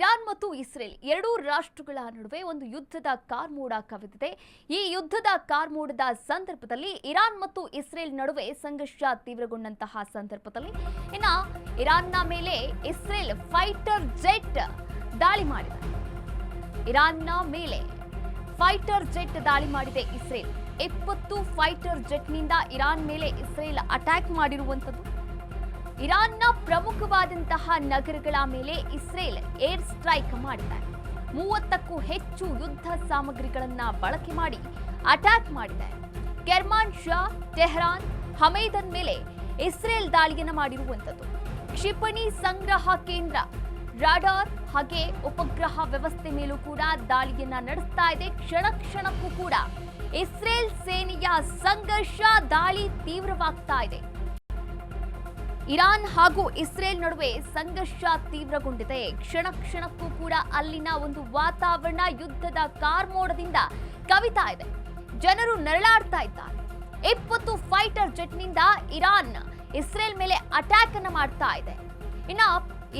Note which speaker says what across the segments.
Speaker 1: Iran ಮತ್ತು Israel ಎರಡೂ ರಾಷ್ಟ್ರಗಳ ನಡುವೆ ಒಂದು ಯುದ್ಧದ ಕಾರ್ಮೋಡ ಕವಿದಿದೆ. ಈ ಯುದ್ಧದ ಕಾರ್ಮೋಡದ ಸಂದರ್ಭದಲ್ಲಿ ಇರಾನ್ ಮತ್ತು ಇಸ್ರೇಲ್ ನಡುವೆ ಸಂಘರ್ಷ ತೀವ್ರಗೊಂಡಂತಹ ಸಂದರ್ಭದಲ್ಲಿ ಇನ್ನ ಇರಾನ್ನ ಮೇಲೆ ಇಸ್ರೇಲ್ ಫೈಟರ್ ಜೆಟ್ ದಾಳಿ ಮಾಡಿದೆ. ಇರಾನ್ನ ಮೇಲೆ ಫೈಟರ್ ಜೆಟ್ ದಾಳಿ ಮಾಡಿದೆ ಇಸ್ರೇಲ್. ಇಪ್ಪತ್ತು ಫೈಟರ್ ಜೆಟ್ನಿಂದ ಇರಾನ್ ಮೇಲೆ ಇಸ್ರೇಲ್ ಅಟ್ಯಾಕ್ ಮಾಡಿರುವಂಥದ್ದು ಇರಾನ್ನ ಪ್ರಮುಖವಾದಂತಹ ನಗರಗಳ ಮೇಲೆ ಇಸ್ರೇಲ್ ಏರ್ ಸ್ಟ್ರೈಕ್ ಮಾಡಿದೆ. ಮೂವತ್ತಕ್ಕೂ ಹೆಚ್ಚು ಯುದ್ಧ ಸಾಮಗ್ರಿಗಳನ್ನ ಬಳಕೆ ಮಾಡಿ ಅಟ್ಯಾಕ್ ಮಾಡಿದೆ. ಕೆರ್ಮಾನ್ ಶಾ ಟೆಹರಾನ್ ಹಮೇದನ್ ಮೇಲೆ ಇಸ್ರೇಲ್ ದಾಳಿಯನ್ನು ಮಾಡಿರುವಂಥದ್ದು. ಕ್ಷಿಪಣಿ ಸಂಗ್ರಹ ಕೇಂದ್ರ, ರಾಡಾರ್ ಹಾಗೆ ಉಪಗ್ರಹ ವ್ಯವಸ್ಥೆ ಮೇಲೂ ಕೂಡ ದಾಳಿಯನ್ನ ನಡೆಸ್ತಾ ಇದೆ. ಕ್ಷಣ ಕ್ಷಣಕ್ಕೂ ಕೂಡ ಇಸ್ರೇಲ್ ಸೇನೆಯ ಸಂಘರ್ಷ ದಾಳಿ ತೀವ್ರವಾಗ್ತಾ ಇದೆ. ಇರಾನ್ ಹಾಗೂ ಇಸ್ರೇಲ್ ನಡುವೆ ಸಂಘರ್ಷ ತೀವ್ರಗೊಂಡಿದೆ. ಕ್ಷಣ ಕ್ಷಣಕ್ಕೂ ಕೂಡ ಅಲ್ಲಿನ ಒಂದು ವಾತಾವರಣ ಯುದ್ಧದ ಕಾರ್ಮೋಡದಿಂದ ಕವಿತಾ ಇದೆ. ಜನರು ನರಳಾಡ್ತಾ ಇದ್ದಾರೆ. ಇಪ್ಪತ್ತು ಫೈಟರ್ ಜೆಟ್ನಿಂದ ಇರಾನ್, ಇಸ್ರೇಲ್ ಮೇಲೆ ಅಟ್ಯಾಕ್ ಅನ್ನು ಮಾಡ್ತಾ ಇದೆ. ಇನ್ನ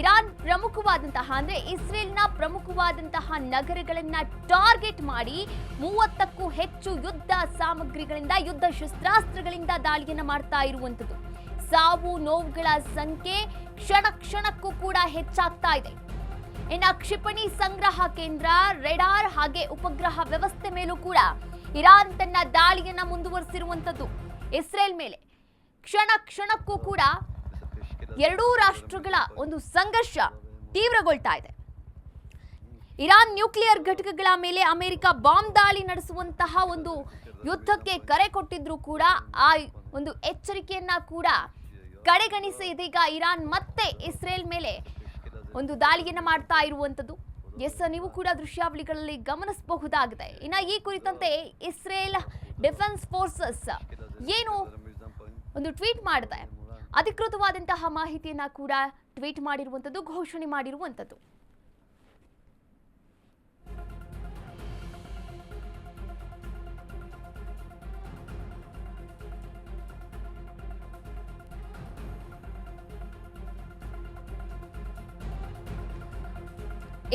Speaker 1: ಇರಾನ್ ಪ್ರಮುಖವಾದಂತಹ ಅಂದ್ರೆ ಇಸ್ರೇಲ್ನ ಪ್ರಮುಖವಾದಂತಹ ನಗರಗಳನ್ನ ಟಾರ್ಗೆಟ್ ಮಾಡಿ ಮೂವತ್ತಕ್ಕೂ ಹೆಚ್ಚು ಯುದ್ಧ ಸಾಮಗ್ರಿಗಳಿಂದ, ಯುದ್ಧ ಶಸ್ತ್ರಾಸ್ತ್ರಗಳಿಂದ ದಾಳಿಯನ್ನು ಮಾಡ್ತಾ ಇರುವಂತದ್ದು ಸಾವು ನೋವುಗಳ ಸಂಖ್ಯೆ ಕ್ಷಣ ಕ್ಷಣಕ್ಕೂ ಕೂಡ ಹೆಚ್ಚಾಗ್ತಾ ಇದೆ. ಇನ್ನ ಕ್ಷಿಪಣಿ ಸಂಗ್ರಹ ಕೇಂದ್ರ, ರೆಡಾರ್ ಹಾಗೆ ಉಪಗ್ರಹ ವ್ಯವಸ್ಥೆ ಮೇಲೂ ಕೂಡ ಇರಾನ್ ತನ್ನ ದಾಳಿಯನ್ನ ಮುಂದುವರಿಸಿರುವಂತದ್ದು ಇಸ್ರೇಲ್ ಮೇಲೆ ಕ್ಷಣ ಕ್ಷಣಕ್ಕೂ ಕೂಡ ಎರಡೂ ರಾಷ್ಟ್ರಗಳ ಒಂದು ಸಂಘರ್ಷ ತೀವ್ರಗೊಳ್ತಾ ಇದೆ. ಇರಾನ್ ನ್ಯೂಕ್ಲಿಯರ್ ಘಟಕಗಳ ಮೇಲೆ ಅಮೆರಿಕ ಬಾಂಬ್ ದಾಳಿ ನಡೆಸುವಂತಹ ಒಂದು ಯುದ್ಧಕ್ಕೆ ಕರೆ ಕೊಟ್ಟಿದ್ರು ಕೂಡ ಆ ಒಂದು ಎಚ್ಚರಿಕೆಯನ್ನ ಕೂಡ ಕಡೆಗಣಿಸಿ ಇದೀಗ ಇರಾನ್ ಮತ್ತೆ ಇಸ್ರೇಲ್ ಮೇಲೆ ಒಂದು ದಾಳಿಯನ್ನ ಮಾಡ್ತಾ ಇರುವಂತದ್ದು ಎಸ್ ನೀವು ಕೂಡ ದೃಶ್ಯಾವಳಿಗಳಲ್ಲಿ ಗಮನಿಸಬಹುದಾಗಿದೆ. ಇನ್ನು ಈ ಕುರಿತಂತೆ ಇಸ್ರೇಲ್ ಡಿಫೆನ್ಸ್ ಫೋರ್ಸಸ್ ಏನು ಒಂದು ಟ್ವೀಟ್ ಮಾಡಿದೆ. ಅಧಿಕೃತವಾದಂತಹ ಮಾಹಿತಿಯನ್ನ ಕೂಡ ಟ್ವೀಟ್ ಮಾಡಿರುವಂಥದ್ದು, ಘೋಷಣೆ ಮಾಡಿರುವಂಥದ್ದು.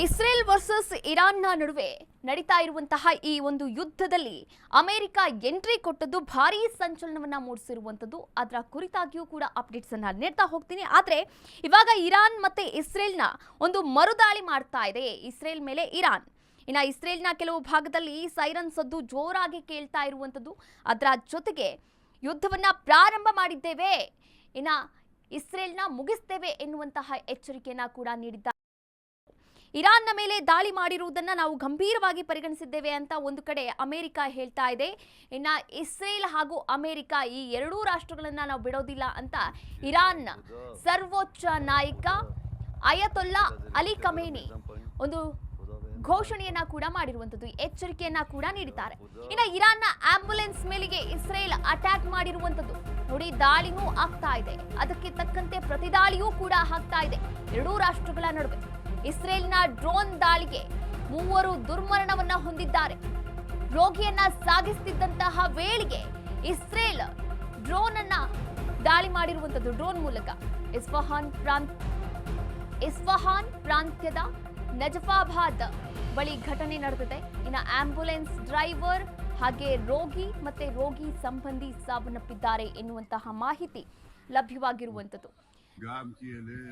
Speaker 1: ಇಸ್ರೇಲ್ ವರ್ಸಸ್ ಇರಾನ್ನ ನಡುವೆ ನಡೀತಾ ಇರುವಂತಹ ಈ ಒಂದು ಯುದ್ಧದಲ್ಲಿ ಅಮೆರಿಕ ಎಂಟ್ರಿ ಕೊಟ್ಟದ್ದು ಭಾರೀ ಸಂಚಲನವನ್ನ ಮೂಡಿಸಿರುವಂಥದ್ದು. ಅದರ ಕುರಿತಾಗಿಯೂ ಕೂಡ ಅಪ್ಡೇಟ್ಸ್ ಅನ್ನ ನೀಡ್ತಾ ಹೋಗ್ತೀನಿ. ಆದರೆ ಇವಾಗ ಇರಾನ್ ಮತ್ತೆ ಇಸ್ರೇಲ್ನ ಒಂದು ಮರುದಾಳಿ ಮಾಡ್ತಾ ಇದೆ ಇಸ್ರೇಲ್ ಮೇಲೆ ಇರಾನ್. ಇನ್ನ ಇಸ್ರೇಲ್ನ ಕೆಲವು ಭಾಗದಲ್ಲಿ ಸೈರನ್ ಸದ್ದು ಜೋರಾಗಿ ಕೇಳ್ತಾ ಇರುವಂಥದ್ದು. ಅದರ ಜೊತೆಗೆ ಯುದ್ಧವನ್ನ ಪ್ರಾರಂಭ ಮಾಡಿದ್ದೇವೆ. ಇನ್ನ ಇಸ್ರೇಲ್ನ ಮುಗಿಸ್ತೇವೆ ಎನ್ನುವಂತಹ ಎಚ್ಚರಿಕೆಯನ್ನು ಕೂಡ ನೀಡಿದ್ದಾರೆ. ಇರಾನ್ನ ಮೇಲೆ ದಾಳಿ ಮಾಡಿರುವುದನ್ನು ನಾವು ಗಂಭೀರವಾಗಿ ಪರಿಗಣಿಸಿದ್ದೇವೆ ಅಂತ ಒಂದು ಕಡೆ ಅಮೆರಿಕ ಹೇಳ್ತಾ ಇದೆ. ಇನ್ನು ಇಸ್ರೇಲ್ ಹಾಗೂ ಅಮೆರಿಕ ಈ ಎರಡೂ ರಾಷ್ಟ್ರಗಳನ್ನು ನಾವು ಬಿಡೋದಿಲ್ಲ ಅಂತ ಇರಾನ್ನ ಸರ್ವೋಚ್ಚ ನಾಯಕ ಅಯತೊಲ್ಲಾ ಅಲಿ ಕಮೇನಿ ಒಂದು ಘೋಷಣೆಯನ್ನ ಕೂಡ ಮಾಡಿರುವಂತದ್ದು ಎಚ್ಚರಿಕೆಯನ್ನ ಕೂಡ ನೀಡಿದ್ದಾರೆ. ಇನ್ನು ಇರಾನ್ನ ಆಂಬ್ಯುಲೆನ್ಸ್ ಮೇಲೆಗೆ ಇಸ್ರೇಲ್ ಅಟ್ಯಾಕ್ ಮಾಡಿರುವಂತದ್ದು ನೋಡಿ ದಾಳಿನೂ ಆಗ್ತಾ ಇದೆ. ಅದಕ್ಕೆ ತಕ್ಕಂತೆ ಪ್ರತಿದಾಳಿಯೂ ಕೂಡ ಆಗ್ತಾ ಇದೆ. ಎರಡೂ ರಾಷ್ಟ್ರಗಳ ನಡುವೆ. ಇಸ್ರೇಲ್ನ ಡ್ರೋನ್ ದಾಳಿಗೆ ಮೂವರು ದುರ್ಮರಣವನ್ನ ಹೊಂದಿದ್ದಾರೆ. ರೋಗಿಯನ್ನ ಸಾಗಿಸುತ್ತಿದ್ದಂತಹ ವೇಳೆಗೆ ಇಸ್ರೇಲ್ ಡ್ರೋನ್ ಅನ್ನ ದಾಳಿ ಮಾಡಿರುವಂತದ್ದು ಡ್ರೋನ್ ಮೂಲಕ. ಇಸ್ಫಹಾನ್ ಪ್ರಾಂತ್, ಇಸ್ಫಹಾನ್ ಪ್ರಾಂತ್ಯದ ನಜಫಾಬಾದ್ ಬಳಿ ಘಟನೆ ನಡೆದಿದೆ. ಇನ್ನು ಆಂಬ್ಯುಲೆನ್ಸ್ ಡ್ರೈವರ್ ಹಾಗೆ ರೋಗಿ ಮತ್ತೆ ರೋಗಿ ಸಂಬಂಧಿ ಸಾವನ್ನಪ್ಪಿದ್ದಾರೆ ಎನ್ನುವಂತಹ ಮಾಹಿತಿ ಲಭ್ಯವಾಗಿರುವಂತದ್ದು.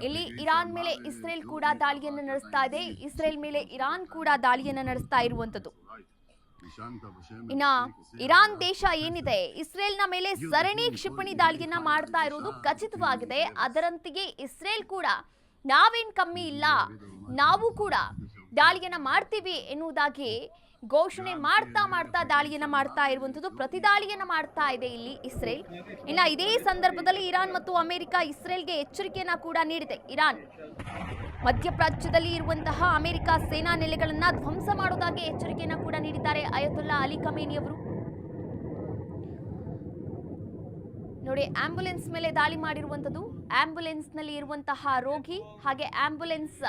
Speaker 1: ಇಲ್ಲಿ ಇರಾನ್ ಮೇಲೆ ಇಸ್ರೇಲ್ ಕೂಡ ದಾಳಿಯನ್ನು ನಡೆಸ್ತಾ ಇದೆ. ಇಸ್ರೇಲ್ ಮೇಲೆ ಇರಾನ್ ಕೂಡ ದಾಳಿಯನ್ನು ನಡೆಸ್ತಾ ಇರುವಂತದ್ದು ಇನ್ನ ಇರಾನ್ ದೇಶ ಏನಿದೆ? ಇಸ್ರೇಲ್ನ ಮೇಲೆ ಸರಣಿ ಕ್ಷಿಪಣಿ ದಾಳಿಯನ್ನ ಮಾಡ್ತಾ ಇರೋದು ಖಚಿತವಾಗಿದೆ. ಅದರಂತೆಯೇ ಇಸ್ರೇಲ್ ಕೂಡ ನಾವೇನ್ ಕಮ್ಮಿ ಇಲ್ಲ ನಾವು ಕೂಡ ದಾಳಿಯನ್ನ ಮಾಡ್ತೀವಿ ಎನ್ನುವುದಾಗಿ ಘೋಷಣೆ ಮಾಡ್ತಾ ಮಾಡ್ತಾ ದಾಳಿಯನ್ನ ಮಾಡ್ತಾ ಇರುವಂತದ್ದು ಪ್ರತಿದಾಳಿಯನ್ನ ಮಾಡ್ತಾ ಇದೆ ಇಲ್ಲಿ ಇಸ್ರೇಲ್. ಇನ್ನ ಇದೇ ಸಂದರ್ಭದಲ್ಲಿ ಇರಾನ್ ಮತ್ತು ಅಮೆರಿಕ ಇಸ್ರೇಲ್ಗೆ ಎಚ್ಚರಿಕೆಯನ್ನ ಕೂಡ ನೀಡಿದೆ. ಇರಾನ್ ಮಧ್ಯಪ್ರಾಚ್ಯದಲ್ಲಿ ಇರುವಂತಹ ಅಮೆರಿಕ ಸೇನಾ ನೆಲೆಗಳನ್ನ ಧ್ವಂಸ ಮಾಡೋದಾಗಿ ಎಚ್ಚರಿಕೆಯನ್ನ ಕೂಡ ನೀಡಿದ್ದಾರೆ ಅಯತುಲ್ಲಾ ಅಲಿ ಖಮೇನಿ ಅವರು. ನೋಡಿ ಆಂಬ್ಯುಲೆನ್ಸ್ ಮೇಲೆ ದಾಳಿ ಮಾಡಿರುವಂಥದ್ದು ಆಂಬ್ಯುಲೆನ್ಸ್ನಲ್ಲಿ ಇರುವಂತಹ ರೋಗಿ ಹಾಗೆ ಆಂಬ್ಯುಲೆನ್ಸ್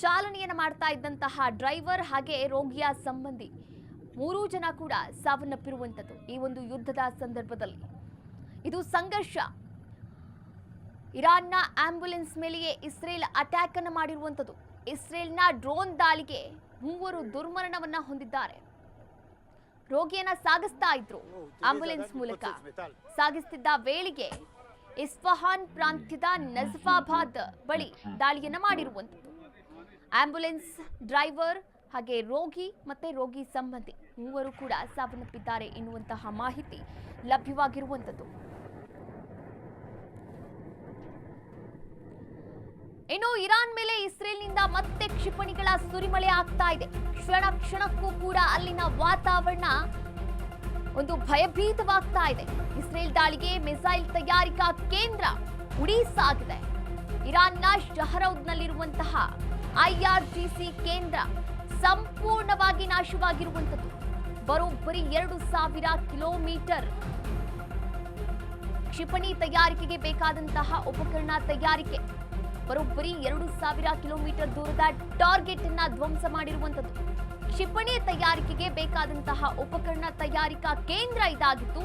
Speaker 1: ಚಾಲನೆಯನ್ನು ಮಾಡ್ತಾ ಇದ್ದಂತಹ ಡ್ರೈವರ್ ಹಾಗೆ ರೋಗಿಯ ಸಂಬಂಧಿ ಮೂರೂ ಜನ ಕೂಡ ಸಾವನ್ನಪ್ಪಿರುವಂಥದ್ದು ಈ ಒಂದು ಯುದ್ಧದ ಸಂದರ್ಭದಲ್ಲಿ. ಇದು ಸಂಘರ್ಷ. ಇರಾನ್ನ ಆಂಬ್ಯುಲೆನ್ಸ್ ಮೇಲೆಯೇ ಇಸ್ರೇಲ್ ಅಟ್ಯಾಕ್ ಅನ್ನು ಮಾಡಿರುವಂಥದ್ದು. ಇಸ್ರೇಲ್ನ ಡ್ರೋನ್ ದಾಳಿಗೆ ಮೂವರು ದುರ್ಮರಣವನ್ನ ಹೊಂದಿದ್ದಾರೆ. ರೋಗಿಯನ್ನ ಸಾಗಿಸ್ತಾ ಇದ್ರು ಆಂಬ್ಯುಲೆನ್ಸ್ ಮೂಲಕ. ಸಾಗಿಸ್ತಿದ್ದ ವೇಳೆಗೆ ಇಸ್ಫಹಾನ್ ಪ್ರಾಂತ್ಯದ ನಜಫಾಬಾದ್ ಬಳಿ ದಾಳಿಯನ್ನ ಮಾಡಿರುವಂಥದ್ದು. ಆಂಬ್ಯುಲೆನ್ಸ್ ಡ್ರೈವರ್ ಹಾಗೆ ರೋಗಿ ಮತ್ತೆ ರೋಗಿ ಸಂಬಂಧಿ ಮೂವರು ಕೂಡ ಸಾವನ್ನಪ್ಪಿದ್ದಾರೆ ಎನ್ನುವಂತಹ ಮಾಹಿತಿ ಲಭ್ಯವಾಗಿರುವಂಥದ್ದು. ಇನ್ನು ಇರಾನ್ ಮೇಲೆ ಇಸ್ರೇಲ್ನಿಂದ ಮತ್ತೆ ಕ್ಷಿಪಣಿಗಳ ಸುರಿಮಳೆ ಆಗ್ತಾ ಇದೆ. ಕ್ಷಣ ಕ್ಷಣಕ್ಕೂ ಕೂಡ ಅಲ್ಲಿನ ವಾತಾವರಣ ಒಂದು ಭಯಭೀತವಾಗ್ತಾ ಇದೆ. ಇಸ್ರೇಲ್ ದಾಳಿಗೆ ಮಿಸೈಲ್ ತಯಾರಿಕಾ ಕೇಂದ್ರ ಉಡೀಸಾಗಿದೆ ಇರಾನ್ನ ಶಹರೌದ್ನಲ್ಲಿರುವಂತಹ ಐಆರ್ಜಿಸಿ ಕೇಂದ್ರ ಸಂಪೂರ್ಣವಾಗಿ ನಾಶವಾಗಿರುವಂಥದ್ದು. ಬರೋಬ್ಬರಿ ಎರಡು ಸಾವಿರ ಕಿಲೋಮೀಟರ್. ಕ್ಷಿಪಣಿ ತಯಾರಿಕೆಗೆ ಬೇಕಾದಂತಹ ಉಪಕರಣ ತಯಾರಿಕೆ. ಬರೋಬ್ಬರಿ ಎರಡು ಸಾವಿರ ಕಿಲೋಮೀಟರ್ ದೂರದ ಟಾರ್ಗೆಟ್ ಅನ್ನ ಧ್ವಂಸ ಮಾಡಿರುವಂತದ್ದು ಕ್ಷಿಪಣಿ ತಯಾರಿಕೆಗೆ ಬೇಕಾದಂತಹ ಉಪಕರಣ ತಯಾರಿಕಾ ಕೇಂದ್ರ ಇದಾಗಿತ್ತು.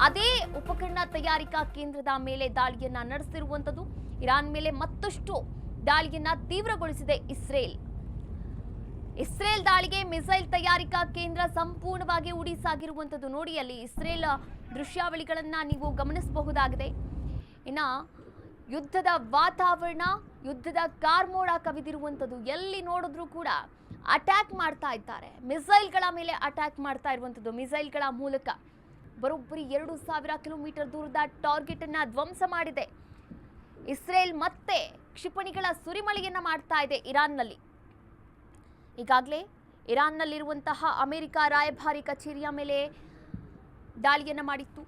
Speaker 1: ಅದೇ ಉಪಕರಣ ತಯಾರಿಕಾ ಕೇಂದ್ರದ ಮೇಲೆ ದಾಳಿಯನ್ನ ನಡೆಸಿರುವಂತದ್ದು ಇರಾನ್ ಮೇಲೆ ಮತ್ತಷ್ಟು ದಾಳಿಯನ್ನ ತೀವ್ರಗೊಳಿಸಿದೆ ಇಸ್ರೇಲ್. ಇಸ್ರೇಲ್ ದಾಳಿಗೆ ಮಿಸೈಲ್ ತಯಾರಿಕಾ ಕೇಂದ್ರ ಸಂಪೂರ್ಣವಾಗಿ ಉಡಿಸಾಗಿರುವಂಥದ್ದು ನೋಡಿ, ಅಲ್ಲಿ ಇಸ್ರೇಲ್ ದೃಶ್ಯಾವಳಿಗಳನ್ನು ನೀವು ಗಮನಿಸಬಹುದಾಗಿದೆ. ಇನ್ನ ಯುದ್ಧದ ವಾತಾವರಣ, ಯುದ್ಧದ ಕಾರ್ಮೋಡ ಕವಿದಿರುವಂಥದ್ದು ಎಲ್ಲಿ ನೋಡಿದ್ರೂ ಕೂಡ ಅಟ್ಯಾಕ್ ಮಾಡ್ತಾ ಇದ್ದಾರೆ. ಮಿಸೈಲ್ಗಳ ಮೇಲೆ ಅಟ್ಯಾಕ್ ಮಾಡ್ತಾ ಇರುವಂಥದ್ದು ಮಿಸೈಲ್ಗಳ ಮೂಲಕ. ಬರೋಬ್ಬರಿ ಎರಡು ಸಾವಿರ ಕಿಲೋಮೀಟರ್ ದೂರದ ಟಾರ್ಗೆಟ್ ಅನ್ನ ಧ್ವಂಸ ಮಾಡಿದೆ. ಇಸ್ರೇಲ್ ಮತ್ತೆ ಕ್ಷಿಪಣಿಗಳ ಸುರಿಮಳೆಯನ್ನ ಮಾಡ್ತಾ ಇದೆ ಇರಾನ್ನಲ್ಲಿ. ಈಗಾಗಲೇ ಇರಾನ್ನಲ್ಲಿರುವಂತಹ ಅಮೆರಿಕ ರಾಯಭಾರಿ ಕಚೇರಿಯ ಮೇಲೆ ದಾಳಿಯನ್ನು ಮಾಡಿತ್ತು.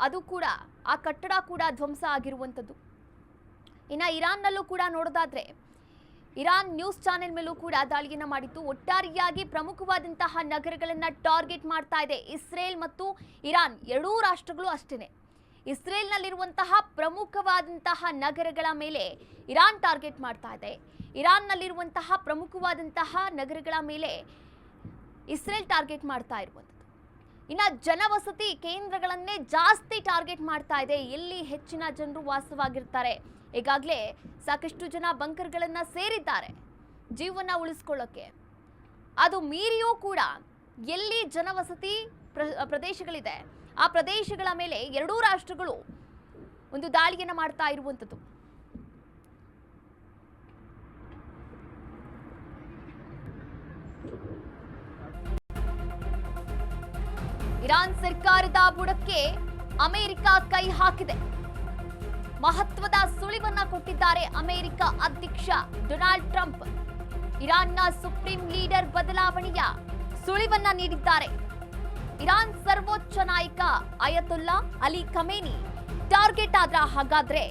Speaker 1: ಅದು ಕೂಡ, ಆ ಕಟ್ಟಡ ಕೂಡ ಧ್ವಂಸ ಆಗಿರುವಂಥದ್ದು. ಇನ್ನು ಇರಾನ್ನಲ್ಲೂ ಕೂಡ ನೋಡೋದಾದ್ರೆ, ಇರಾನ್ ನ್ಯೂಸ್ ಚಾನೆಲ್ ಮೇಲೂ ಕೂಡ ದಾಳಿಯನ್ನು ಮಾಡಿತ್ತು. ಒಟ್ಟಾರೆಯಾಗಿ ಪ್ರಮುಖವಾದಂತಹ ನಗರಗಳನ್ನು ಟಾರ್ಗೆಟ್ ಮಾಡ್ತಾ ಇದೆ ಇಸ್ರೇಲ್ ಮತ್ತು ಇರಾನ್. ಎರಡೂ ರಾಷ್ಟ್ರಗಳು ಅಷ್ಟೇನೆ. ಇಸ್ರೇಲ್ನಲ್ಲಿರುವಂತಹ ಪ್ರಮುಖವಾದಂತಹ ನಗರಗಳ ಮೇಲೆ ಇರಾನ್ ಟಾರ್ಗೆಟ್ ಮಾಡ್ತಾ ಇದೆ. ಇರಾನ್ನಲ್ಲಿರುವಂತಹ ಪ್ರಮುಖವಾದಂತಹ ನಗರಗಳ ಮೇಲೆ ಇಸ್ರೇಲ್ ಟಾರ್ಗೆಟ್ ಮಾಡ್ತಾ ಇರುವಂಥದ್ದು. ಇನ್ನು ಜನವಸತಿ ಕೇಂದ್ರಗಳನ್ನೇ ಜಾಸ್ತಿ ಟಾರ್ಗೆಟ್ ಮಾಡ್ತಾ ಇದೆ. ಎಲ್ಲಿ ಹೆಚ್ಚಿನ ಜನರು ವಾಸವಾಗಿರ್ತಾರೆ. ಈಗಾಗಲೇ ಸಾಕಷ್ಟು ಜನ ಬಂಕರ್ಗಳನ್ನು ಸೇರಿದ್ದಾರೆ. ಜೀವನ ಉಳಿಸ್ಕೊಳ್ಳೋಕ್ಕೆ ಅದು ಮೀರಿಯೂ ಕೂಡ ಎಲ್ಲಿ ಜನವಸತಿ ಪ್ರ- ಪ್ರದೇಶಗಳಿದೆ ಆ ಪ್ರದೇಶಗಳ ಮೇಲೆ ಎರಡೂ ರಾಷ್ಟ್ರಗಳು ಒಂದು ದಾಳಿಯನ್ನು ಮಾಡ್ತಾ ಇರುವಂಥದ್ದು. ಇರಾನ್ ಸರ್ಕಾರದ ಬುಡಕ್ಕೆ ಅಮೆರಿಕ ಕೈ ಹಾಕಿದೆ. ಮಹತ್ವದ ಸುಳಿವನ್ನ ಕೊಟ್ಟಿದ್ದಾರೆ ಅಮೆರಿಕ ಅಧ್ಯಕ್ಷ ಡೊನಾಲ್ಡ್ ಟ್ರಂಪ್. ಇರಾನ್ನ ಸುಪ್ರೀಂ ಲೀಡರ್ ಬದಲಾವಣೆಯ ಸುಳಿವನ್ನ ನೀಡಿದ್ದಾರೆ. ಇರಾನ್ ಸರ್ವೋಚ್ಚ ನಾಯಕ ಅಯತುಲ್ಲಾ ಅಲಿ ಖಮೇನಿ ಟಾರ್ಗೆಟ್ ಆದ್ರ ಹಾಗಾದ್ರೆ.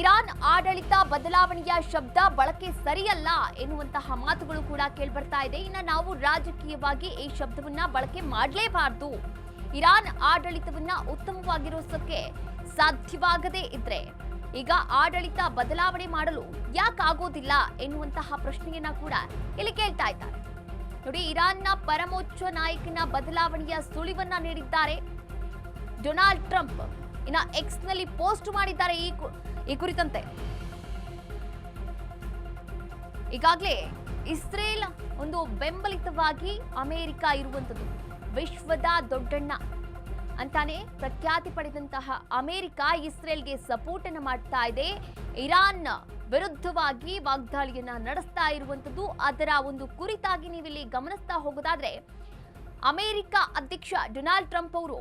Speaker 1: ಇರಾನ್ ಆಡಳಿತ ಬದಲಾವಣೆಯ ಶಬ್ದ ಬಳಕೆ ಸರಿಯಲ್ಲ ಎನ್ನುವಂತಹ ಮಾತುಗಳು ಕೂಡ ಕೇಳ್ಬರ್ತಾ ಇದೆ. ಇನ್ನು ನಾವು ರಾಜಕೀಯವಾಗಿ ಈ ಶಬ್ದವನ್ನ ಬಳಕೆ ಮಾಡಲೇಬಾರದು. ಇರಾನ್ ಆಡಳಿತವನ್ನ ಉತ್ತಮವಾಗಿರೋಸಕ್ಕೆ ಸಾಧ್ಯವಾಗದೇ ಇದ್ರೆ. ಈಗ ಆಡಳಿತ ಬದಲಾವಣೆ ಮಾಡಲು ಯಾಕಾಗೋದಿಲ್ಲ ಎನ್ನುವಂತಹ ಪ್ರಶ್ನೆಯನ್ನ ಕೂಡ ಇಲ್ಲಿ ಕೇಳ್ತಾ ಇದ್ದಾರೆ. ನೋಡಿ, ಇರಾನ್ನ ಪರಮೋಚ್ಚ ನಾಯಕನ ಬದಲಾವಣೆಯ ಸುಳಿವನ್ನ ನೀಡಿದ್ದಾರೆ. ಡೊನಾಲ್ಡ್ ಟ್ರಂಪ್ ಇನ್ನ ಎಕ್ಸ್ನಲ್ಲಿ ಪೋಸ್ಟ್ ಮಾಡಿದ್ದಾರೆ ಈ ಕುರಿತಂತೆ. ಈಗಾಗಲೇ ಇಸ್ರೇಲ್ ಒಂದು ಬೆಂಬಲಿತವಾಗಿ ಅಮೆರಿಕ ಇರುವಂಥದ್ದು. ವಿಶ್ವದ ದೊಡ್ಡಣ್ಣ. ಅಂತಾನೆ ಪ್ರಖ್ಯಾತಿ ಪಡೆದಂತಹ ಅಮೆರಿಕ ಇಸ್ರೇಲ್ಗೆ ಸಪೋರ್ಟ್ ಅನ್ನು ಮಾಡ್ತಾ ಇದೆ. ಇರಾನ್ ವಿರುದ್ಧವಾಗಿ ವಾಗ್ದಾಳಿಯನ್ನ ನಡೆಸ್ತಾ ಇರುವಂಥದ್ದು ಅದರ ಒಂದು ಕುರಿತಾಗಿ ನೀವಿಲ್ಲಿ ಗಮನಿಸ್ತಾ ಹೋಗೋದಾದ್ರೆ, ಅಮೆರಿಕ ಅಧ್ಯಕ್ಷ ಡೊನಾಲ್ಡ್ ಟ್ರಂಪ್ ಅವರು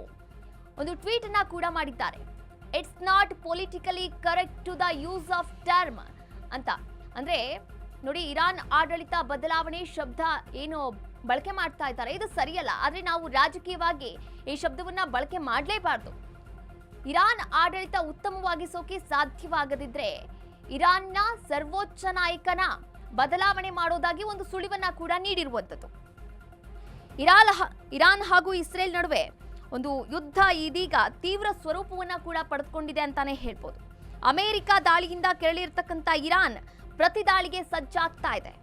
Speaker 1: ಒಂದು ಟ್ವೀಟ್ ಅನ್ನ ಕೂಡ ಮಾಡಿದ್ದಾರೆ. It's not politically correct to the use of term ಅಂತ. ಅಂದ್ರೆ ನೋಡಿ, ಇರಾನ್ ಆಡಳಿತ ಬದಲಾವಣೆ ಶಬ್ದ ಏನು ಬಳಕೆ ಮಾಡ್ತಾ ಇದ್ದಾರೆ. ಇದು ಸರಿಯಲ್ಲ. ಆದ್ರೆ ನಾವು ರಾಜಕೀಯವಾಗಿ ಈ ಶಬ್ದವನ್ನ ಬಳಕೆ ಮಾಡಲೇಬಾರ್ದು. ಇರಾನ್ ಆಡಳಿತ ಉತ್ತಮವಾಗಿಸೋಕೆ ಸಾಧ್ಯವಾಗದಿದ್ರೆ ಇರಾನ್ನ ಸರ್ವೋಚ್ಚ ನಾಯಕನ ಬದಲಾವಣೆ ಮಾಡೋದಾಗಿ ಒಂದು ಸುಳಿವನ್ನ ಕೂಡ ನೀಡಿರುವಂಥದ್ದು. ಇರಾನ್ ಇರಾನ್ ಹಾಗೂ ಇಸ್ರೇಲ್ ನಡುವೆ ಒಂದು ಯುದ್ಧ ಇದೀಗ ತೀವ್ರ ಸ್ವರೂಪವನ್ನ ಕೂಡ ಪಡೆದುಕೊಂಡಿದೆ ಅಂತಾನೆ ಹೇಳ್ಬೋದು. ಅಮೆರಿಕ ದಾಳಿಯಿಂದ ಕೆರಳಿರ್ತಕ್ಕಂಥ ಇರಾನ್ ಪ್ರತಿ ದಾಳಿಗೆ ಸಜ್ಜಾಗ್ತಾ ಇದೆ.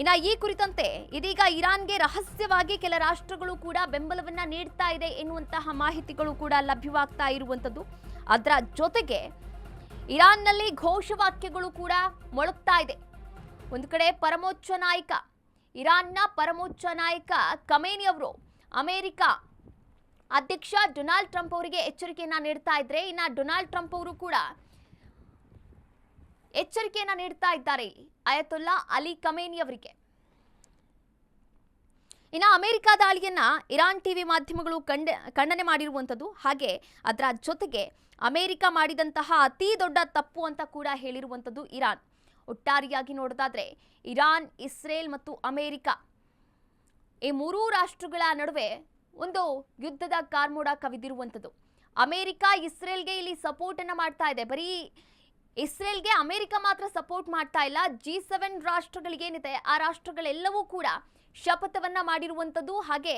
Speaker 1: ಇನ್ನ ಈ ಕುರಿತಂತೆ ಇದೀಗ ಇರಾನ್ಗೆ ರಹಸ್ಯವಾಗಿ ಕೆಲ ರಾಷ್ಟ್ರಗಳು ಕೂಡ ಬೆಂಬಲವನ್ನ ನೀಡ್ತಾ ಇದೆ ಎನ್ನುವಂತಹ ಮಾಹಿತಿಗಳು ಕೂಡ ಲಭ್ಯವಾಗ್ತಾ ಇರುವಂತದ್ದು ಅದರ ಜೊತೆಗೆ ಇರಾನ್ನಲ್ಲಿ ಘೋಷವಾಕ್ಯಗಳು ಕೂಡ ಮೊಳಗ್ತಾ ಇದೆ. ಒಂದು ಕಡೆ ಪರಮೋಚ್ಚ ನಾಯಕ, ಇರಾನ್ನ ಪರಮೋಚ್ಚ ನಾಯಕ ಕಮೇನಿ ಅವರು ಅಮೆರಿಕ ಅಧ್ಯಕ್ಷ ಡೊನಾಲ್ಡ್ ಟ್ರಂಪ್ ಅವರಿಗೆ ಎಚ್ಚರಿಕೆಯನ್ನ ನೀಡ್ತಾ ಇದ್ರೆ ಇನ್ನ ಡೊನಾಲ್ಡ್ ಟ್ರಂಪ್ ಅವರು ಕೂಡ ಎಚ್ಚರಿಕೆಯನ್ನ ನೀಡ್ತಾ ಇದ್ದಾರೆ ಅಯತುಲ್ಲಾ ಅಲಿ ಕಮೇನಿ ಅವರಿಗೆ. ಇನ್ನು ಅಮೆರಿಕ ದಾಳಿಯನ್ನ ಇರಾನ್ ಟಿವಿ ಮಾಧ್ಯಮಗಳು ಕಂಡ, ಖಂಡನೆ ಮಾಡಿರುವಂಥದ್ದು. ಹಾಗೆ ಅದರ ಜೊತೆಗೆ ಅಮೆರಿಕ ಮಾಡಿದಂತಹ ಅತಿ ದೊಡ್ಡ ತಪ್ಪು ಅಂತ ಕೂಡ ಹೇಳಿರುವಂಥದ್ದು ಇರಾನ್. ಒಟ್ಟಾರೆಯಾಗಿ ನೋಡೋದಾದ್ರೆ ಇರಾನ್, ಇಸ್ರೇಲ್ ಮತ್ತು ಅಮೆರಿಕ ಈ ಮೂರೂ ರಾಷ್ಟ್ರಗಳ ನಡುವೆ ಒಂದು ಯುದ್ಧದ ಕಾರ್ಮೋಡ ಕವಿದಿರುವಂಥದ್ದು. ಅಮೆರಿಕ, ಇಸ್ರೇಲ್ಗೆ ಇಲ್ಲಿ ಸಪೋರ್ಟನ್ನು ಮಾಡ್ತಾ ಇದೆ. ಬರೀ ಇಸ್ರೇಲ್ಗೆ ಅಮೆರಿಕ ಮಾತ್ರ ಸಪೋರ್ಟ್ ಮಾಡ್ತಾ ಇಲ್ಲ. ಜಿ ಸೆವೆನ್ ರಾಷ್ಟ್ರಗಳಿಗೇನಿದೆ ಆ ರಾಷ್ಟ್ರಗಳೆಲ್ಲವೂ ಕೂಡ ಶಪಥವನ್ನ ಮಾಡಿರುವಂಥದ್ದು ಹಾಗೆ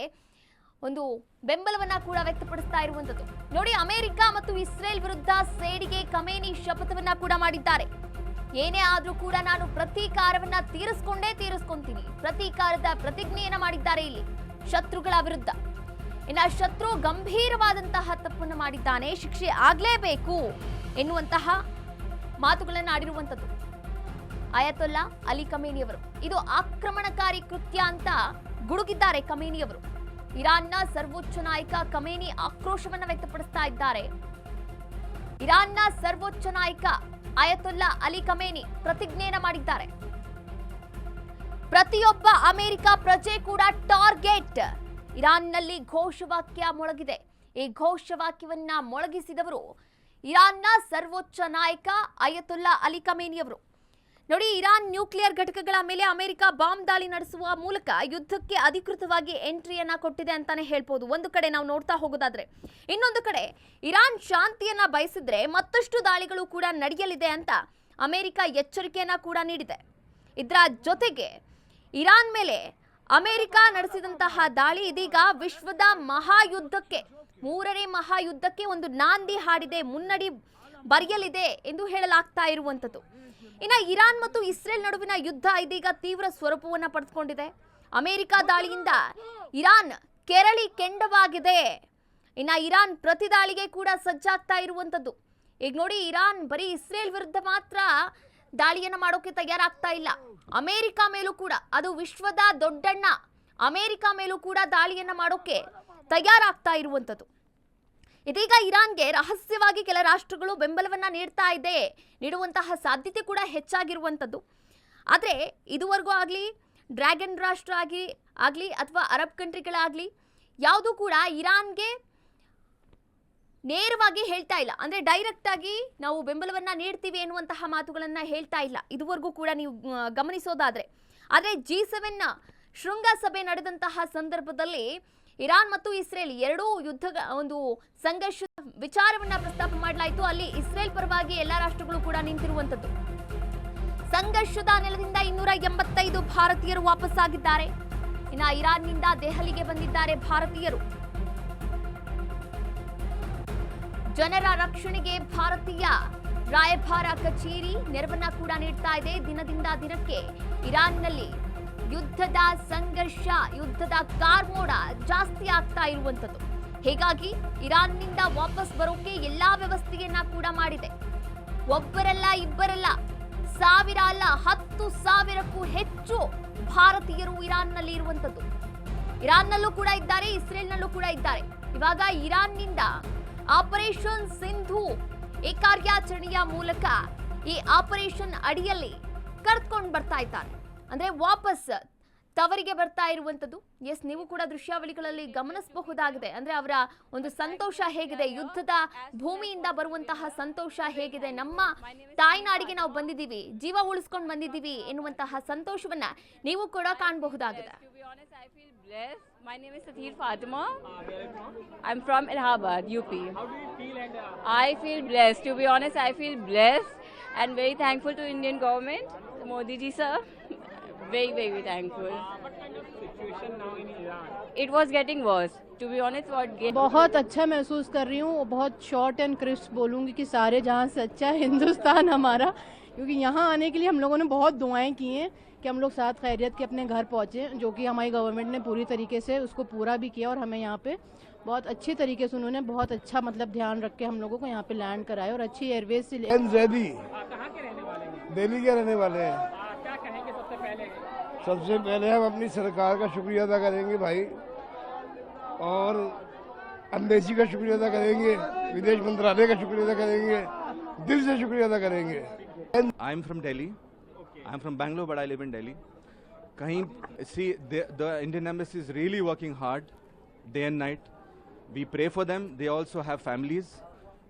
Speaker 1: ಒಂದು ಬೆಂಬಲವನ್ನ ಕೂಡ ವ್ಯಕ್ತಪಡಿಸ್ತಾ ಇರುವಂಥದ್ದು. ನೋಡಿ, ಅಮೆರಿಕ ಮತ್ತು ಇಸ್ರೇಲ್ ವಿರುದ್ಧ ಸೇಡಿಗೆ ಕಮೇನಿ ಶಪಥವನ್ನ ಕೂಡ ಮಾಡಿದ್ದಾರೆ. ಏನೇ ಆದ್ರೂ ಕೂಡ ನಾನು ಪ್ರತೀಕಾರವನ್ನ ತೀರಿಸ್ಕೊಂಡೇ ತೀರಿಸ್ಕೊಂತೀನಿ. ಪ್ರತೀಕಾರದ ಪ್ರತಿಜ್ಞೆಯನ್ನ ಮಾಡಿದ್ದಾರೆ ಇಲ್ಲಿ ಶತ್ರುಗಳ ವಿರುದ್ಧ. ಇನ್ನ ಶತ್ರು ಗಂಭೀರವಾದಂತಹ ತಪ್ಪನ್ನು ಮಾಡಿದ್ದಾನೆ. ಶಿಕ್ಷೆ ಆಗ್ಲೇಬೇಕು ಎನ್ನುವಂತಹ ಮಾತುಗಳನ್ನು ಆಡಿರುವಂಥದ್ದು. ಅಯತೊಲ್ಲಾ ಅಲಿ ಕಮೇನಿಯವರು ಇದು ಆಕ್ರಮಣಕಾರಿ ಕೃತ್ಯ ಅಂತ ಗುಡುಗಿದ್ದಾರೆ ಕಮೇನಿಯವರು ಇರಾನ್ನ ಸರ್ವೋಚ್ಚ ನಾಯಕ ಕಮೇನಿ ಆಕ್ರೋಶವನ್ನ ವ್ಯಕ್ತಪಡಿಸ್ತಾ ಇದ್ದಾರೆ. ಇರಾನ್ನ ಸರ್ವೋಚ್ಚ ನಾಯಕ ಅಯತೊಲ್ಲಾ ಅಲಿ ಕಮೇನಿ ಪ್ರತಿಜ್ಞೆಯನ್ನ ಮಾಡಿದ್ದಾರೆ. ಪ್ರತಿಯೊಬ್ಬ ಅಮೆರಿಕ ಪ್ರಜೆ ಕೂಡ ಟಾರ್ಗೆಟ್. ಇರಾನ್ನಲ್ಲಿ ಘೋಷವಾಕ್ಯ ಮೊಳಗಿದೆ. ಈ ಘೋಷವಾಕ್ಯವನ್ನ ಮೊಳಗಿಸಿದವರು ಇರಾನ್ನ ಸರ್ವೋಚ್ಚ ನಾಯಕ ಅಯತುಲ್ಲಾ ಅಲಿ ಕಮೇನಿಯವರು ನೋಡಿ, ಇರಾನ್ ನ್ಯೂಕ್ಲಿಯರ್ ಘಟಕಗಳ ಮೇಲೆ ಅಮೆರಿಕ ಬಾಂಬ್ ದಾಳಿ ನಡೆಸುವ ಮೂಲಕ ಯುದ್ಧಕ್ಕೆ ಅಧಿಕೃತವಾಗಿ ಎಂಟ್ರಿಯನ್ನ ಕೊಟ್ಟಿದೆ ಅಂತಾನೆ ಹೇಳ್ಬೋದು. ಒಂದು ಕಡೆ ನಾವು ನೋಡ್ತಾ ಹೋಗೋದಾದ್ರೆ. ಇನ್ನೊಂದು ಕಡೆ, ಇರಾನ್ ಶಾಂತಿಯನ್ನ ಬಯಸಿದ್ರೆ ಮತ್ತಷ್ಟು ದಾಳಿಗಳು ಕೂಡ ನಡೆಯಲಿದೆ ಅಂತ ಅಮೆರಿಕ ಎಚ್ಚರಿಕೆಯನ್ನ ಕೂಡ ನೀಡಿದೆ. ಇದರ ಜೊತೆಗೆ, ಇರಾನ್ ಮೇಲೆ ಅಮೆರಿಕ ನಡೆಸಿದಂತಹ ದಾಳಿ ಇದೀಗ ವಿಶ್ವದ ಮಹಾಯುದ್ಧಕ್ಕೆ ಮೂರನೇ ಮಹಾಯುದ್ಧಕ್ಕೆ ಒಂದು ನಾಂದಿ ಹಾಡಿದೆ, ಮುನ್ನಡಿ ಬರೆಯಲಿದೆ ಎಂದು ಹೇಳಲಾಗ್ತಾ ಇರುವಂಥದ್ದು. ಇನ್ನು ಇರಾನ್ ಮತ್ತು ಇಸ್ರೇಲ್ ನಡುವಿನ ಯುದ್ಧ ಇದೀಗ ತೀವ್ರ ಸ್ವರೂಪವನ್ನ ಪಡೆದುಕೊಂಡಿದೆ. ಅಮೆರಿಕ ದಾಳಿಯಿಂದ ಇರಾನ್ ಕೆರಳಿ ಕೆಂಡವಾಗಿದೆ. ಇನ್ನು ಇರಾನ್ ಪ್ರತಿ ದಾಳಿಗೆ ಕೂಡ ಸಜ್ಜಾಗ್ತಾ ಇರುವಂಥದ್ದು. ಈಗ ನೋಡಿ, ಇರಾನ್ ಬರೀ ಇಸ್ರೇಲ್ ವಿರುದ್ಧ ಮಾತ್ರ ದಾಳಿಯನ್ನ ಮಾಡೋಕೆ ತಯಾರಾಗ್ತಾ ಇಲ್ಲ. ಅಮೆರಿಕ ಮೇಲೂ ಕೂಡ, ಅದು ವಿಶ್ವದ ದೊಡ್ಡಣ್ಣ. ಅಮೆರಿಕ ಮೇಲೂ ಕೂಡ ದಾಳಿಯನ್ನ ಮಾಡೋಕೆ ತಯಾರಾಗ್ತಾ ಇರುವಂಥದ್ದು. ಇದೀಗ ಇರಾನ್ಗೆ ರಹಸ್ಯವಾಗಿ ಕೆಲ ರಾಷ್ಟ್ರಗಳು ಬೆಂಬಲವನ್ನ ನೀಡ್ತಾ ಇದೆ, ನೀಡುವಂತಹ ಸಾಧ್ಯತೆ ಕೂಡ ಹೆಚ್ಚಾಗಿರುವಂಥದ್ದು. ಆದರೆ ಇದುವರೆಗೂ ಆಗಲಿ, ಡ್ರ್ಯಾಗನ್ ರಾಷ್ಟ್ರ ಆಗಿ, ಆಗಲಿ ಅಥವಾ ಅರಬ್ ಕಂಟ್ರಿಗಳಾಗಲಿ, ಯಾವುದೂ ಕೂಡ ಇರಾನ್ಗೆ ನೇರವಾಗಿ ಹೇಳ್ತಾ ಇಲ್ಲ. ಅಂದರೆ ಡೈರೆಕ್ಟ್ ಆಗಿ ನಾವು ಬೆಂಬಲವನ್ನ ನೀಡ್ತೀವಿ ಎನ್ನುವಂತಹ ಮಾತುಗಳನ್ನು ಹೇಳ್ತಾ ಇಲ್ಲ. ಇದುವರೆಗೂ ಕೂಡ ನೀವು ಗಮನಿಸೋದಾದರೆ. ಆದರೆ ಜಿ ಸೆವೆನ್ ಶೃಂಗಸಭೆ ನಡೆದಂತಹ ಸಂದರ್ಭದಲ್ಲಿ ಇರಾನ್ ಮತ್ತು ಇಸ್ರೇಲ್ ಎರಡೂ ಯುದ್ಧ ಒಂದು ಸಂಘರ್ಷ ವಿಚಾರವನ್ನ ಪ್ರಸ್ತಾಪ ಮಾಡಲಾಯಿತು. ಅಲ್ಲಿ ಇಸ್ರೇಲ್ ಪರವಾಗಿ ಎಲ್ಲ ರಾಷ್ಟ್ರಗಳು ಕೂಡ ನಿಂತಿರುವಂತದ್ದು ಸಂಘರ್ಷದ ನೆಲದಿಂದ ಇನ್ನೂರ ಎಂಬತ್ತೈದು ಭಾರತೀಯರು ವಾಪಸ್ಸಾಗಿದ್ದಾರೆ. ಇನ್ನ ಇರಾನ್ನಿಂದ ದೆಹಲಿಗೆ ಬಂದಿದ್ದಾರೆ ಭಾರತೀಯರು. ಜನರ ರಕ್ಷಣೆಗೆ ಭಾರತೀಯ ರಾಯಭಾರ ಕಚೇರಿ ನೆರವನ್ನ ಕೂಡ ನೀಡ್ತಾ ಇದೆ. ದಿನದಿಂದ ದಿನಕ್ಕೆ ಇರಾನ್ನಲ್ಲಿ ಯುದ್ಧದ ಸಂಘರ್ಷ, ಯುದ್ಧದ ಕಾರ್ಮೋಡ ಜಾಸ್ತಿ ಆಗ್ತಾ ಇರುವಂತದ್ದು ಹೀಗಾಗಿ ಇರಾನ್ನಿಂದ ವಾಪಸ್ ಬರೋಕೆ ಎಲ್ಲಾ ವ್ಯವಸ್ಥೆಯನ್ನ ಕೂಡ ಮಾಡಿದೆ. ಒಬ್ಬರಲ್ಲ ಇಬ್ಬರಲ್ಲ ಸಾವಿರ ಅಲ್ಲ ಹತ್ತು ಸಾವಿರಕ್ಕೂ ಹೆಚ್ಚು ಭಾರತೀಯರು ಇರಾನ್ನಲ್ಲಿ ಇರುವಂತದ್ದು ಇರಾನ್ನಲ್ಲೂ ಕೂಡ ಇದ್ದಾರೆ, ಇಸ್ರೇಲ್ನಲ್ಲೂ ಕೂಡ ಇದ್ದಾರೆ. ಇವಾಗ ಇರಾನ್ನಿಂದ ಆಪರೇಷನ್ ಸಿಂಧು ಈ ಕಾರ್ಯಾಚರಣೆಯ ಮೂಲಕ ಈ ಆಪರೇಷನ್ ಅಡಿಯಲ್ಲಿ ಕರ್ಕೊಂಡು ಬರ್ತಾ ಇದ್ದಾರೆ. ಅಂದ್ರೆ ವಾಪಸ್ ತವರಿಗೆ ಬರ್ತಾ ಇರುವಂತದ್ದು ಎಸ್ ನೀವು ಕೂಡ ದೃಶ್ಯಾವಳಿಗಳಲ್ಲಿ ಗಮನಿಸಬಹುದಾಗಿದೆ ಅಂದ್ರೆ ಅವರ ಒಂದು ಸಂತೋಷ ಹೇಗಿದೆ ಯುದ್ಧದ ಭೂಮಿಯಿಂದ ಬರುವಂತಹ ಸಂತೋಷ ಹೇಗಿದೆ ನಮ್ಮ ತಾಯ್ನಾಡಿಗೆ ನಾವು ಬಂದಿದ್ದೀವಿ ಜೀವ ಉಳಿಸ್ಕೊಂಡು ಬಂದಿದ್ದೀವಿ ಎನ್ನುವಂತಹ ಸಂತೋಷವನ್ನ ನೀವು ಕೂಡ ಕಾಣಬಹುದಾಗಿದೆ.
Speaker 2: My name is Fatima. I'm from Allahabad, UP. I feel blessed. To be honest, I feel blessed and very thankful to Indian government, Modi. Very, very thankful. It was getting worse. To be honest, what get
Speaker 3: बहुत अच्छा महसूस कर रही हूँ। बहुत short and crisp बोलूँगी कि सारे जहाँ से अच्छा है हिंदुस्तान हमारा। क्योंकि यहाँ आने के लिए हम लोगों ने बहुत दुआएँ की हैं कि हम लोग साथ खैरियत के अपने घर पहुँचे जो कि हमारी गवर्नमेंट ने पूरी तरीके से उसको पूरा भी किया और हमें यहाँ पे बहुत अच्छी तरीके से उन्होंने बहुत अच्छा मतलब ध्यान रख के हम लोगों को यहाँ पे लैंड कराया और अच्छी एयरवेज से ले
Speaker 4: एंड
Speaker 5: कहाँ के रहने वाले हैं?
Speaker 4: दिल्ली के रहने वाले हैं
Speaker 5: आ, क्या कहेंगे सबसे
Speaker 4: सबसे पहले हम अपनी सरकार का शुक्रिया अदा करेंगे भाई, और अंबेसी का शुक्रिया अदा करेंगे, विदेश मंत्रालय का शुक्रिया अदा करेंगे, दिल से शुक्रिया अदा करेंगे।
Speaker 6: I am from Delhi I am from Bangalore बड़ा आई लिव इन डेली कहीं see the Indian embassy is really working hard day and night we pray for them they also have families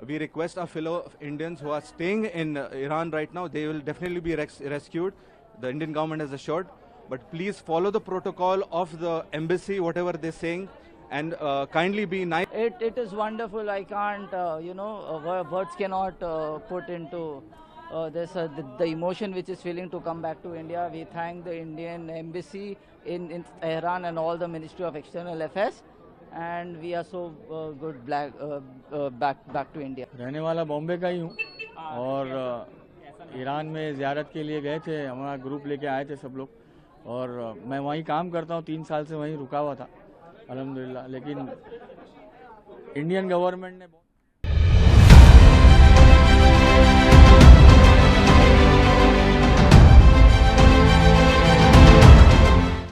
Speaker 6: we request our fellow indians who are staying in uh, iran right now, they will definitely be res, rescued. The indian government has assured. But please follow the protocol of the embassy, whatever they're saying, and uh, kindly be nice.
Speaker 7: It, it is wonderful. I can't, uh, you know, uh, wo- words cannot uh, put into uh, this uh, the, the emotion which is feeling to come back to India. We thank the Indian embassy in, in Tehran and all the Ministry of External Affairs, and we are so uh, good black, uh, uh, back back to India.
Speaker 8: रहने वाला बॉम्बे का ही हूँ और अ, Iran में ज़्यारत के लिए गए थे हमारा ग्रुप लेके आए थे सब लोग और मैं वहीं काम करता हूँ, तीन साल से वहीं रुका हुआ था अलहमदिल्ला लेकिन इंडियन गवर्नमेंट ने